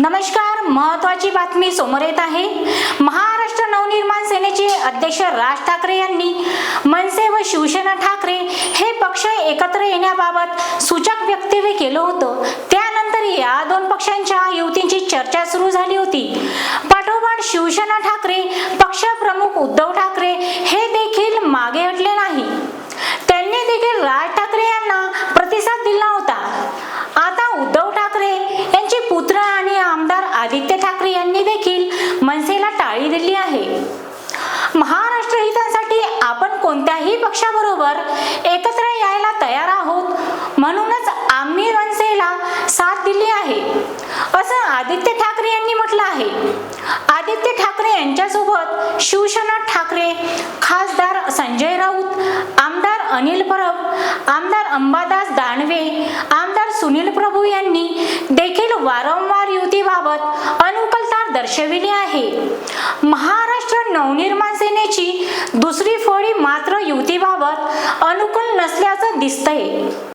नमस्कार महत्वाची बातमी समोर येत आहे. महाराष्ट्र नवनिर्माण सेनेचे अध्यक्ष राज ठाकरे यांनी मनसे व शिवसेना ठाकरे हे पक्ष एकत्र येण्याबाबत सूचक वक्तव्य केलं होतं. त्यानंतर या दोन पक्षांच्या युतींची चर्चा सुरू झाली होती. पाठोपाठ शिवसेना ठाकरे पक्षप्रमुख उद्धव ठाकरे हे देखील मागे हटले नाही त्यांनी देखील राज ठाकरे यांना प्रतिसाद दिला होता आता उद्धव ठाकरे यांचे पुत्र आणि आमदार आदित्य ठाकरे यांनी देखील मनसेला टाळी दिली आहे. महाराष्ट्र हितासाठी आपण कोणत्याही पक्षाबरोबर एकत्र यायला तयार आहोत म्हणूनच आम्ही मनसेला साथ दिली आहे. असं आदित्य ठाकरे यांनी म्हटलं आहे. आदित्य ठाकरे यांच्यासोबत शिवसेना ठाकरे खासदार संजय राऊत आमदार अनिल परब आमदार अंबादास दानवे आमदार सुनील प्रभू यांनी देखील वारंवार युद्ध युतीबाबत अनुकूलता दर्शविली आहे. महाराष्ट्र नवनिर्माण सेनेची दुसरी फळी मात्र युतीबाबत अनुकूल नसल्याचं दिसतंय.